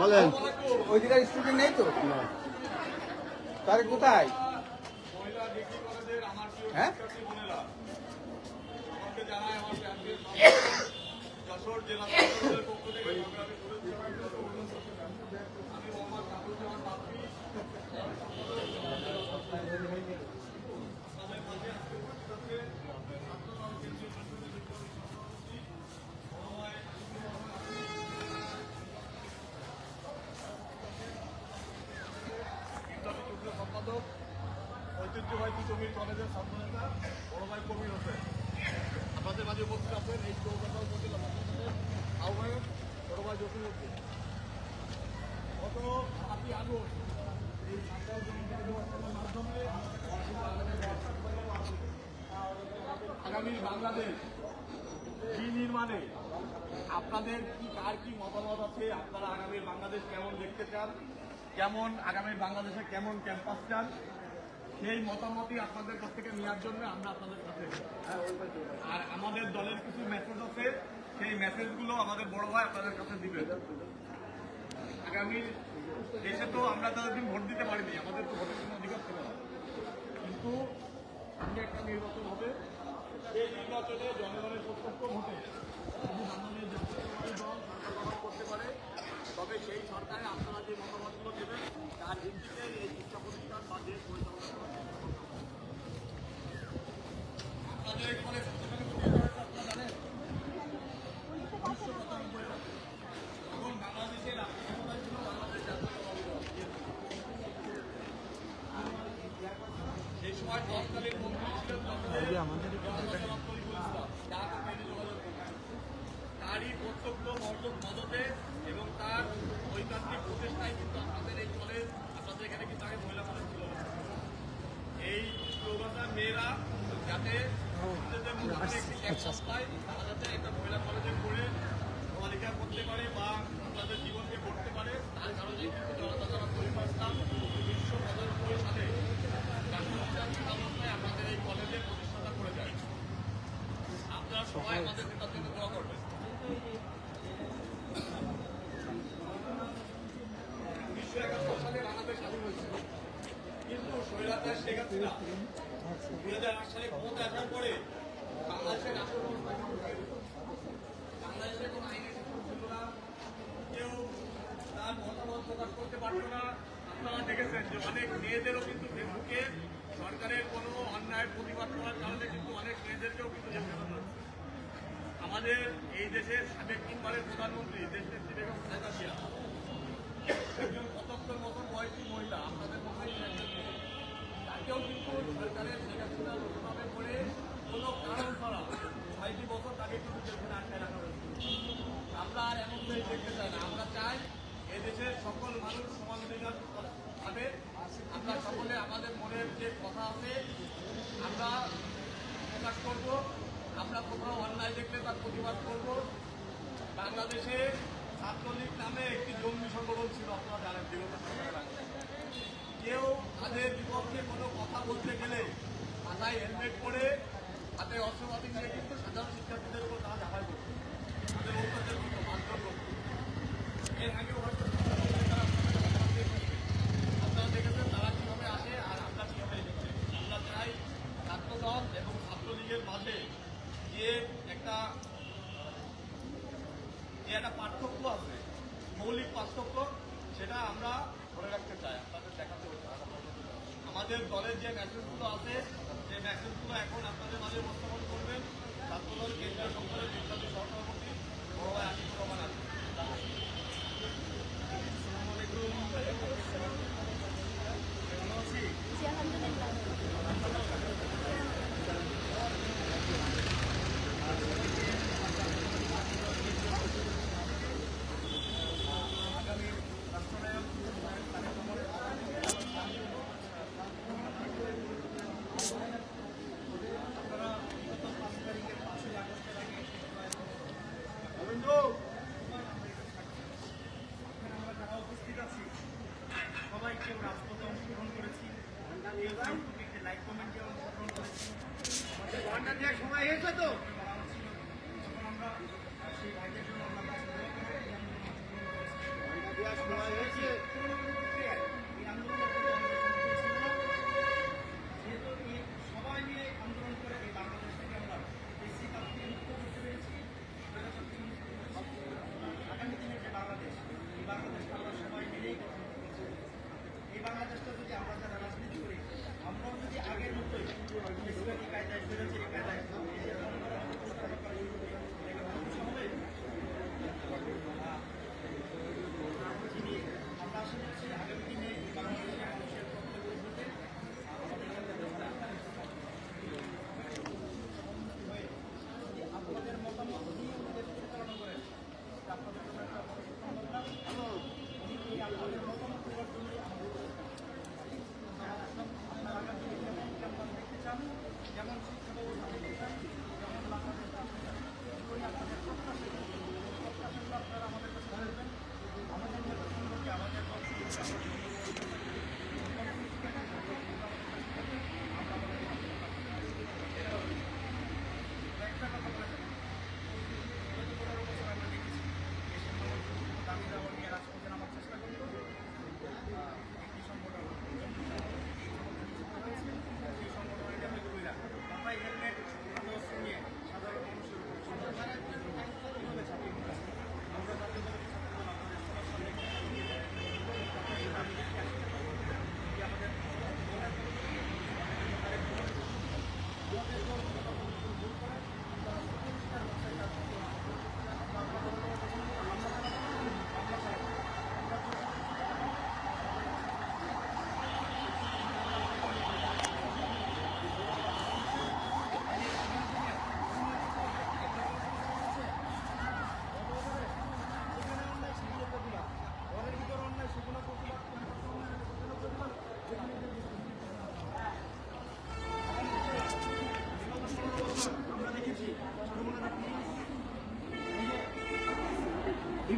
বলেন ওই দিকের স্টুডেন্ট নেই তো তাহলে কোথায় হ্যাঁ আমি কলেজের ছাত্র নেতা বড় ভাই কবির হোসেন। আপনাদের মাঝে উপস্থিত আছেন এই বড় ভাই জসিম উদ্দিন। গত সাতই আগস্ট মাধ্যমে আগামী বাংলাদেশ কি নির্মাণে আপনাদের কি, কার কি মতামত আছে? আপনারা আগামী বাংলাদেশ কেমন দেখতে চান? কেমন, আগামী বাংলাদেশে কেমন ক্যাম্পাস চান? সেই মতামতই আপনাদের কাছ থেকে নেওয়ার জন্য আমরা আপনাদের এসেছি। আর আমাদের দলের কিছু মেসেজ আছে, সেই মেসেজগুলো আমাদের বড় ভাই আপনাদের কাছে দিবেন। আগামী দেশে তো আমরা তাদের দিন ভোট দিতে পারিনি, আমাদের তো ভোটের কোনো অধিকার ছিল না। কিন্তু সামনে একটা নির্বাচন হবে, সেই নির্বাচনে জনগণের প্রত্যক্ষ ভোটে। বাংলাদেশ জাতীয়তাবাদী দল সরকার গঠন করতে পারে তবে সেই সরকারে আপনারা যে মতামতগুলো দেবেন তার ভিত্তিতে এই শিক্ষা প্রতিষ্ঠান বা দেশ পরিচালনা করার চেষ্টা করতে হবে। আপনাদের এখানে কতখানি প্রতিষ্ঠান আছে আপনারা জানেন উনিশশো পঁচানব্বই সালে। তখন বাংলাদেশের রাষ্ট্রীয়তায় ছিল বাংলাদেশ জাতীয়তাবাদী দল সেই সময় তৎকালীন মন্ত্রী ছিলেন ডক্টর আব্দুল ইসলাম, যার সাথে যোগাযোগ করতেন। তারই প্রত্যক্ষ মদত মদতে এবং তার ঐকান্তিক প্রচেষ্টায় কিন্তু আপনাদের এই কলেজ আপনাদের এখানে কিন্তু আগে মহিলা কলেজ ছিল না। এই প্রবাসা মেয়েরা যাতে নিজেদের মধ্যে একটি ক্যাম্পাস পায় তারা যাতে একটা মহিলা কলেজে পড়ে পড়ালেখা করতে পারে বা তাদের জীবনকে করতে পারে তার কারণে কিন্তু জনতা যারা পরিবার উনিশশো পঁচানব্বই সালে আমাদের এই কলেজের প্রতিষ্ঠাতা করে যায় আপনারা সবাই আমাদের নেতার জন্য দোয়া করবেন। উনিশশো একাত্তর সালে বাংলাদেশ স্বাধীন কিন্তু স্বৈরাচার শেখ হাসিনা মেয়েদেরও কিন্তু ফেসবুকে সরকারের কোনো অন্যায় প্রতিবাদ করার কারণে কিন্তু অনেক মেয়েদেরকেও কিন্তু। আমাদের এই দেশের সাবেক তিনবারের প্রধানমন্ত্রী দেশের বেগম খালেদা জিয়া একজন পঁচাত্তর মতন বয়সী মহিলা, আপনাদের মধ্যেই মেয়ে। কিন্তু সরকারের শেখাশোনা রোজভাবে করে কোনো কারণ ছাড়া ছয়টি বছর তাকে কিন্তু জেলখানে আটকায় রাখা হয়েছে। আমরা আর এমন দেশ দেখতে চাই না। আমরা চাই এদেশের সকল মানুষ সমান অধিকার পাবে। আমরা সকলে আমাদের মনের যে কথা আছে, আমরা প্রকাশ করব। আমরা কোথাও অন্যায় দেখলে তার প্রতিবাদ করব। বাংলাদেশে ছাত্রলীগ নামে একটি জঙ্গি সংগঠন ছিল, আপনারা জানেন, বিগত কেউ তাদের বিপক্ষে কোনো কথা বলতে গেলে মাথায় হেলমেট পরে হাতে অস্ত্রপাতি নিয়ে কিন্তু সাধারণ শিক্ষার্থীদের উপর তারা ঝাঁপাই করত তাদের অত্যাচার করতো মারধর করতো এর আগেও হয়তো তারা আপনারা দেখেছেন তারা কীভাবে আসে আর আমরা কীভাবে দেখছি আমরা চাই ছাত্রদল এবং ছাত্রলীগের মাঝে যে একটা যে একটা পার্থক্য আছে মৌলিক পার্থক্য সেটা আমরা ধরে রাখতে চাই আপনাদের দেখাতে হচ্ছে আমাদের দলের যে মেসেজগুলো আছে সেই মেসেজগুলো এখন আপনাদের মাঝে উপস্থাপন করবেন ছাত্রদল কেন্দ্রীয় সংসদের বিদ্যার্থী সহসভাপতি বড় ভাই আশিকুর রহমান আছে আসসালামু আলাইকুম কেমন আছি জি আলহামদুলিল্লাহ আগামী রাষ্ট্রনায়ক তারেক রহমানের আপনারা বিগত পাঁচ তারিখের পাঁচই আগস্টের আগে রবীন্দ্র এখানে আমরা যারা উপস্থিত আছি সবাই কেউ রাজপথে অংশগ্রহণ করেছি কেউ ফেসবুকে লাইক কমেন্টে অংশগ্রহণ করেছি আমাদের ঘণ্টা দেওয়ার সময় হয়েছে তো তখন আমরা সেই ভাইদের জন্য আমরা কাছে দোয়া করব। এই আন্দোলনে অংশগ্রহণ করেছি। দেওয়ার সময় হয়েছে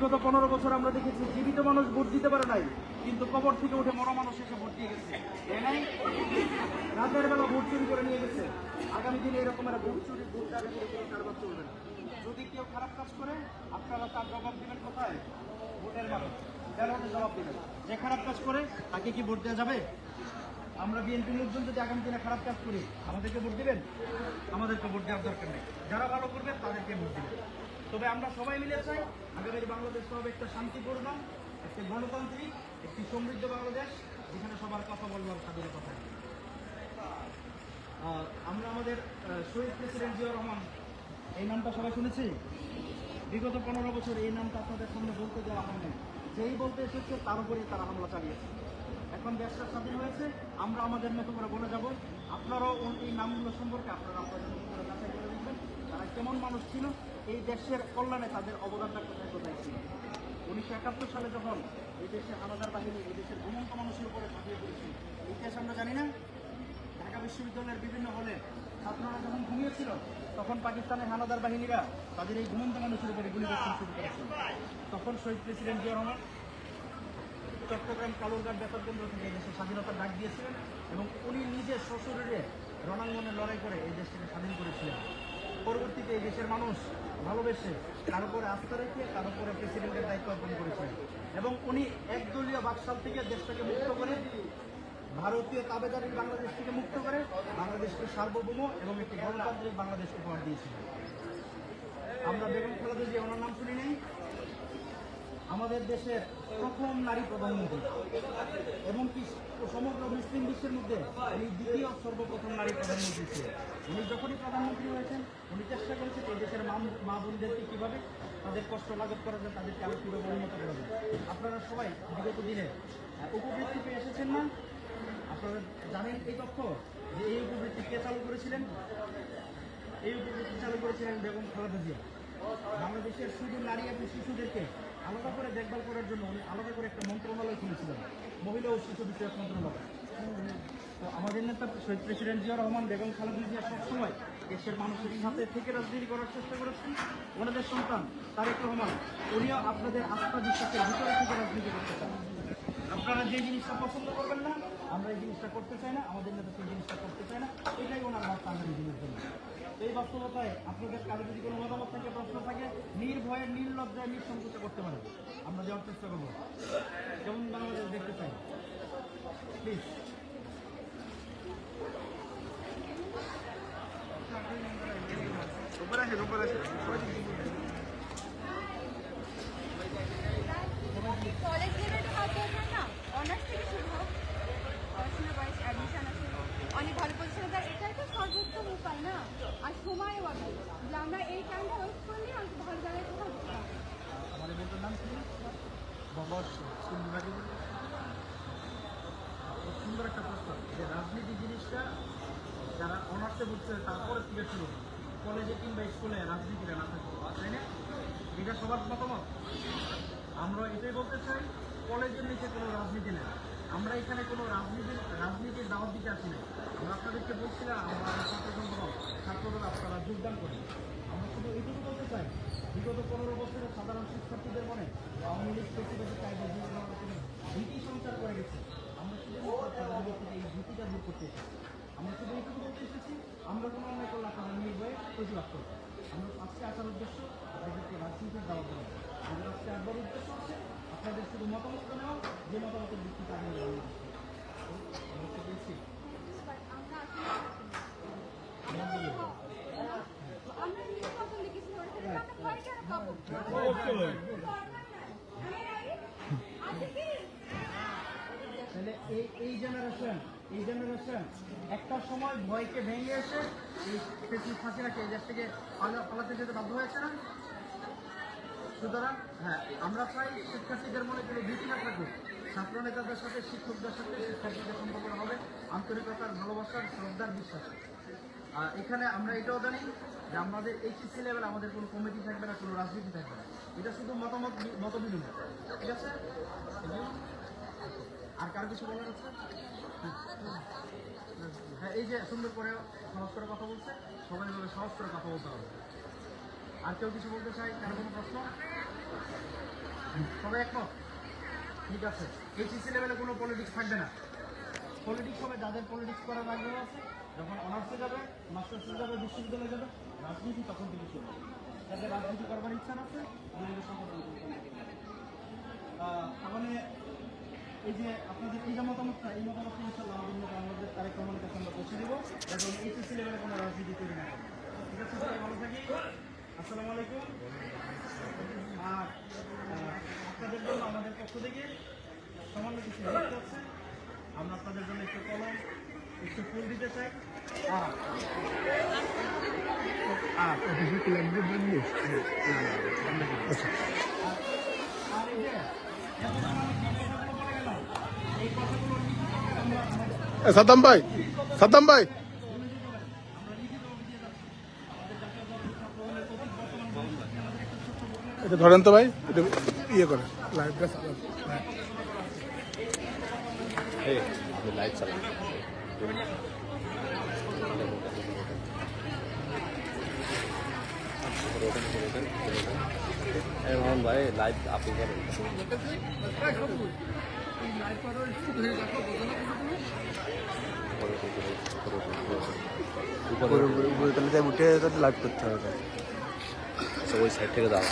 বিগত পনেরো বছর আমরা দেখেছি, জীবিত মানুষ ভোট দিতে পারে নাই, কিন্তু কবর থেকে উঠে মরা মানুষ এসে ভোট দিয়ে গেছে। রাতের বেলা ভোট চুরি করে নিয়ে গেছে। আগামী দিনে এরকম একটা ভোট চুরি, ভোট কারবার চলবে না। যদি কেউ খারাপ কাজ করে, আপনারা তার জবাব দিবেন কোথায়? ভোটের মানুষ জবাব দিবেন। যে খারাপ কাজ করে, তাকে কি ভোট দেওয়া যাবে? আমরা বিএনপি লোকজন যদি আগামী দিনে খারাপ কাজ করি, আমাদেরকে ভোট দিবেন? আমাদেরকে ভোট দেওয়ার দরকার নেই। যারা ভালো করবে, তাদেরকে ভোট দিবেন। তবে আমরা সবাই মিলে চাই আগামী বাংলাদেশ হবে একটা শান্তিপূর্ণ একটি গণতান্ত্রিক একটি সমৃদ্ধ বাংলাদেশ যেখানে সবার কথা বলবার থাকে আহ, আমরা আমাদের শহীদ প্রেসিডেন্ট জিয়া রহমান এই নামটা সবাই শুনেছি? বিগত পনেরো বছর এই নামটা আপনাদের সামনে বলতে দেওয়া হয়নি। যেই বলতে এসেছে তার উপরেই তারা হামলা চালিয়েছে। এখন দেশটা স্বাধীন হয়েছে আমরা আমাদের মতো করে বলে যাব। আপনারাও এই নামগুলো সম্পর্কে আপনারা আপনাদের মতো করে যাচাই করে দেখবেন। তারা কেমন মানুষ ছিল এই দেশের কল্যাণে তাদের অবদানটা কোথায় কোথায় ছিল? উনিশশো একাত্তর সালে যখন এই দেশে হানাদার বাহিনী এই দেশের ঘুমন্ত মানুষের উপরে ঝাঁপিয়ে পড়েছিল ইতিহাস আমরা জানি না। ঢাকা বিশ্ববিদ্যালয়ের বিভিন্ন হলে ছাত্ররা যখন ঘুমিয়েছিল, তখন পাকিস্তানের হানাদার বাহিনীরা তাদের এই ঘুমন্ত মানুষের উপরে গুলি বর্ষণ শুরু করেছিল। তখন শহীদ প্রেসিডেন্ট জিয়া রহমান চট্টগ্রাম কালুরঘাট বেতার কেন্দ্র থেকে এই দেশের স্বাধীনতার ডাক দিয়েছিলেন এবং উনি নিজে সশরীরে রণাঙ্গনে লড়াই করে এই দেশটাকে স্বাধীন করেছিলেন। পরবর্তীতে এই দেশের মানুষ ভালোবেসে তার উপরে আস্থা রেখে তার উপরে প্রেসিডেন্টের দায়িত্ব অর্পণ করেছেন এবং উনি একদলীয় বাকশাল থেকে দেশটাকে মুক্ত করে, ভারতীয় তাবেদারির বাংলাদেশ থেকে মুক্ত করে বাংলাদেশকে সার্বভৌম এবং একটি গণতান্ত্রিক বাংলাদেশ উপহার দিয়েছিলেন আমরা বেগম খালেদা যে ওনার নাম শুনি নেই। আমাদের দেশের প্রথম নারী প্রধানমন্ত্রী। এবং কি সমগ্র মুসলিম বিশ্বের মধ্যে উনি দ্বিতীয় সর্বপ্রথম নারী প্রধানমন্ত্রী ছিলেন। উনি যখনই প্রধানমন্ত্রী হয়েছেন, উনি চেষ্টা করেছেন এই দেশের মা বোনদেরকে কীভাবে তাদের কষ্ট লাঘব করা যায়, তাদেরকে আরও কীভাবে উন্নত করা যায়। আপনারা সবাই বিগত দিনে উপবৃত্তি পেয়ে এসেছেন না? আপনারা জানেন এই তথ্য যে এই উপবৃত্তি কে চালু করেছিলেন? এই উপবৃত্তি চালু করেছিলেন বেগম খালেদা জিয়া। বাংলাদেশের শুধু নারী এবং শিশুদেরকে আলাদা করে দেখভাল করার জন্য উনি আলাদা করে একটা মন্ত্রণালয় খুলেছিলেন। মহিলা ও শিশু বিষয়ক মন্ত্রণালয়। তো আমাদের নেতা শহীদ প্রেসিডেন্ট জিয়া রহমান, বেগম খালেদা জিয়া সবসময় দেশের মানুষের সাথে থেকে রাজনীতি করার চেষ্টা করেছেন। ওনাদের সন্তান তারেক রহমান, উনিও আপনাদের আস্থা বিশ্বাসের ভিতরে থেকে রাজনীতি করতে চান। আপনারা যে জিনিসটা পছন্দ করবেন না, আমরা এই জিনিসটা করতে চাই না, আমাদের নেতা সেই জিনিসটা করতে চাই না, এটাই ওনার বার্তা আগামী দিনের জন্য। এই বাস্তবতায় আপনাদের কারও যদি কোনো মতামত থাকে, প্রশ্ন থাকে নির্ভয়ে নির্লজ্জায় নিঃসংকোচে করতে পারেন। আমরা যাওয়ার চেষ্টা করব। কেমন বাংলাদেশ দেখতে চাই? প্লিজ কলেজ লেভেল হাত দরকার না অনার্স থেকে শুরু হোক পড়াশোনা বয়স অ্যাডমিশন আছে অনেক ভালো পজিশনে যায় এটাই তো সর্বোত্তম উপায় না আর সময়ও আছে যে আমরা এই টাইমটা ওয়েস্ট করলে অনেক ভালো জায়গায় কোথাও যেতে পারব। আমাদের বলতে নাম কি বাবা কোন বিভাগে খুব সুন্দর একটা প্রশ্ন যে রাজনীতি জিনিসটা যারা অনার্সে বুঝছে তারপরে থেকে কলেজে কিংবা স্কুলে রাজনীতিটা না থাকে তাই না? এটা সবার মতামত। আমরা এটাই বলতে চাই, কলেজের নিচে কোনো রাজনীতি নেই। আমরা এখানে কোনো রাজনীতির রাজনীতির দাওয়াত দিতে আসি না আমরা আপনাদেরকে বলছিলাম, আমরা ছাত্র সংগঠন, ছাত্রদল আপনারা যোগদান করেন আমরা শুধু এইটুকু বলতে চাই বিগত পনেরো বছরে সাধারণ শিক্ষার্থীদের মনে আওয়ামী লীগ প্রতিবাদী চাইবে ভীতি সঞ্চার করে গেছে। আমরা শুধু এই ভীতিটা দূর করতে এসেছি। আমরা শুধু এইটুকু বলতে এসেছি, আমরা কোনো অন্যায় করলে আপনারা নির্ভয়ে প্রতিবাদ করব আমরা আজকে আসার উদ্দেশ্য আপনাদেরকে রাজনীতির দাওয়া দেওয়া আমাদের আজকে একবার উদ্দেশ্য হচ্ছে আপনাদের শুধু মতামত নেওয়া, যে মতামতের ভিত্তিতে আমরা আমরা বুঝতে পেরেছি But আমরা আসলে আমরা নিজে কথা লিখেছি ওটা থেকে আমরা ভয় কেন পাবো আছে কি তাহলে এই এই জেনারেশন এই জেনারেশন একটা সময় ভয়কে ভেঙে এসে এই পেশি ফাঁসিরাকে এই দেশ থেকে পালা- পালাতে যেতে বাধ্য হয়েছে না? সুতরাং হ্যাঁ আমরা চাই শিক্ষার্থীদের মনে কোনো ভীতি না থাকুক। ছাত্র নেতাদের সাথে, শিক্ষকদের সাথে শিক্ষার্থীদের সম্পর্ক হবে, আন্তরিকতার ভালোবাসার, শ্রদ্ধার বিশ্বাস। আর এখানে আমরা এটাও জানি যে আমাদের এইচএসসি লেভেল আমাদের কোনো কমিটি থাকবে না, কোনো রাজনীতি থাকবে না। এটা শুধু মতামত বি- মত বিনিময় ঠিক আছে? আর কার কিছু বলার আছে? হ্যাঁ এই যে সুন্দর করে সহজ করে কথা বলছে, সবাই ভাবে সহজ করে কথা বলতে হবে। আর কেউ কিছু বলতে চাই কারও কোনো প্রশ্ন? সবাই একমত? ঠিক আছে। এইচএসসি লেভেলে কোনো পলিটিক্স থাকবে না। পলিটিক্স হবে যাদের পলিটিক্স করার আগ্রহ আছে, যখন অনার্সে যাবে মাস্টার্সে যাবে, বিশ্ববিদ্যালয়ে যাবে, রাজনীতি তখন থেকে শুরু হবে। যাদের রাজনীতি করবার ইচ্ছা আছে নিজেদের সংগঠন করতে হবে। আহ, তাহলে এই যে আপনাদের এই যে মতামতটা, এই মতামতটা ইনশাল্লাহ আমাদের মতো আমাদের তারেক রহমানের কাছে আমরা পৌঁছে দেবো এবং এইচএসসি লেভেলে কোনো রাজনীতি তৈরি না। ঠিক আছে, সবাই ভালো থাকি। আসসালামু আলাইকুম। আর আপনাদের জন্য আমাদের পক্ষ থেকে সামান্য কিছু দায়িত্ব আছে আমরা আপনাদের জন্য একটু কলম, একটু ফুল দিতে চাই। আর আর আর এই যে সাদাম ভাই সাদাম ভাই। এটা ধরেন তো ভাই, এটা ইয়ে করে ভাই লাইভ আপনি করেন। উপরে উঠে লাইভ করতে হবে সব ওই সাইড থেকে দাও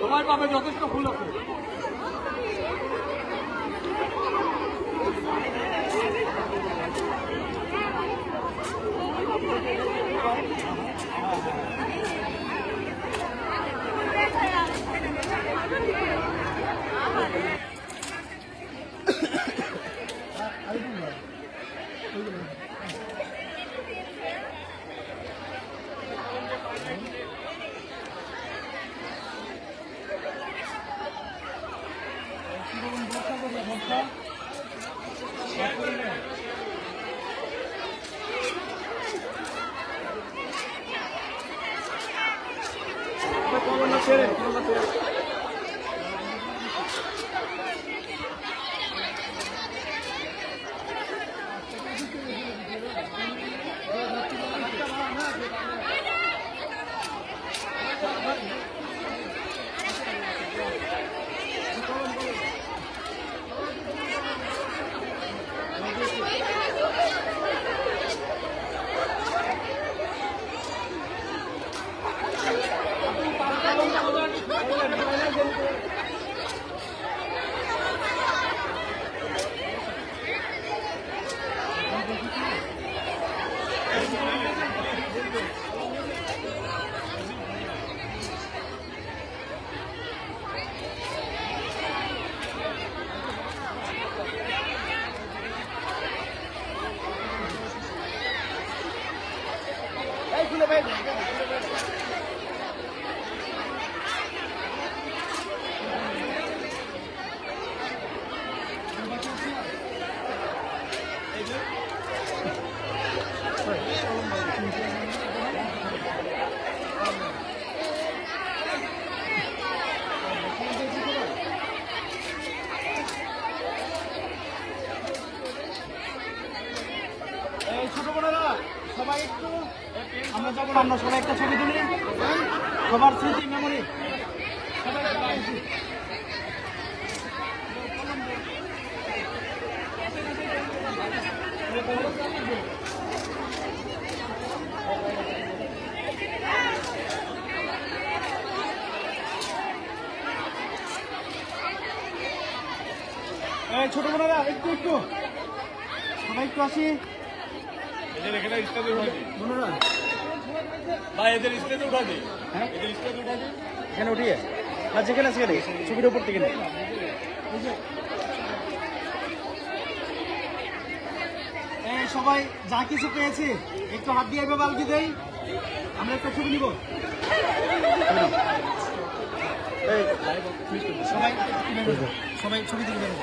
সময় পাবে যথেষ্ট ফুল আছে। Thank you. আমরা সবাই একটা ছবি তুলি। সবার স্মৃতি মেমোরি ছোট বোনেরা একটু একটু। সবাই একটু আসি। বোনেরা ভাই এদের স্টেজে দিই হ্যাঁ? এদের স্টেজে উঠাই দিই এখানে উঠিয়ে। না যেখানে সেখানে ছবির উপর থেকে নেই সবাই যা কিছু পেয়েছে একটু হাত দিয়ে আলগি দেই। আমরা একটা ছবি নিব। সবাই সবাই ছবি দেবো